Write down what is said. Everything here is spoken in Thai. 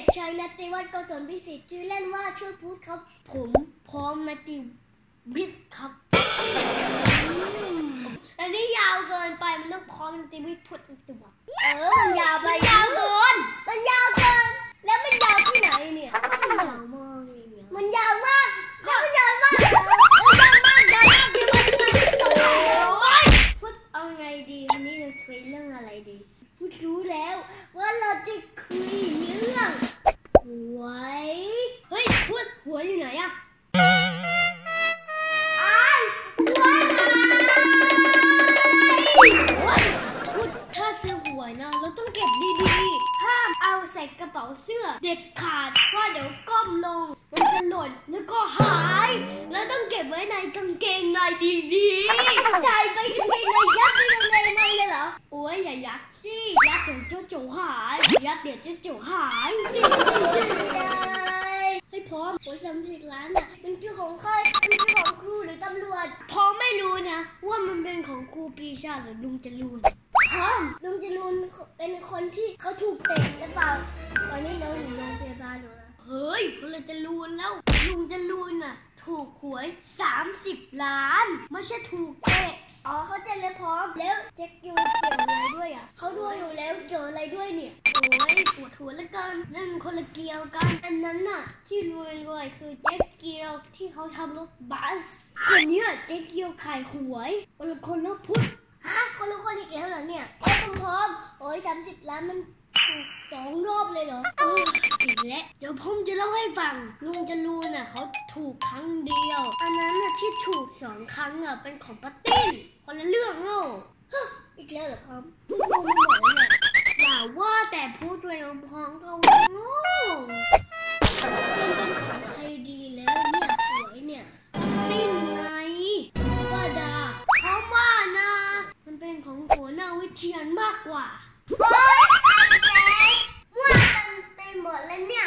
นติวัฒน์โกศลพิสิทธิ์ชื่อเล่นว่าชื่อพุทธครับ ผมพร้อมนติวิทย์ครับอืมอันนี้ยาวเกินไปมันต้องพร้อมนติวิทย์พุทธนติวัฒน์เออมันยาวไปยาวเกินมัน ส่กระเป๋าเสื้อ เด็ดขาดเพราะเดี๋ยวก้มลง มันจะหล่นแล้วก็หาย แล้วต้องเก็บไว้ในกางเกงในดีๆใส่ไปกางเกงในยัดไปกางเกงในเลยเหรอโอ้ยอย่ายัดสิยัดเดี๋ยวเจ้าจูหายยัดเดี๋ยวเจ้าจูหายดิดิดิเลยให้พร้อมโอ้ยสามสิบล้านอะเป็นชื่อของใครเป็นชื่อของครูหรือตำรวจพร้อมไม่รู้นะ ว่ามันเป็นของครูปีชาหรือลุงจรูน พร้อมลุงจรูนเป็นคนที่เขาถูกเตะหรือเปล่าตอนนี้เราอยู่โรงพยาบาลอยู่นะเฮ้ยคนเลยจะรูนแล้ว ลุงจรูนน่ะ ถูกหวย 30 ล้าน ไม่ใช่ถูกเตะอ๋อเขาจะเลยพร้อมแล้วเจ๊กยูเกี่ยวอะไรด้วยอะเขาด้วยอยู่แล้วเกี่ยวอะไรด้วยเนี่ยโอ้ยปวดหัวเหลือเกินนั่นมันคนละเกี่ยวกัน อันนั้นน่ะ ที่รวยรวยคือเจ๊เกียวที่เขาทำรถบัสคนเนี้ยเจ๊เกียวขายหวยคนละคนละพุทธ คนละคนอีกแล้วเหรอเนี่ยโอ้ยพร้อมโอ้ยสามสิบล้านมันถูกสองรอบเลยเหรอโอ้ยอีกแล้วเดี๋ยวผมจะเล่าให้ฟังลุงจรูนน่ะเขาถูกครั้งเดียว อันนั้นน่ะที่ถูกสองครั้งอะเป็นของป้าติ้นคนละเรื่องโง่ฮะอีกแล้วเหรอครับพูดงงไปหมดแล้วเนี่ยอย่าว่าแต่พูดด้วยน้องพองก็โง่ โหนาวิเชียนมากกว่า โอ๊ยไอ้แจ๊มั่วเต็มไปหมดแล้วเนี่ย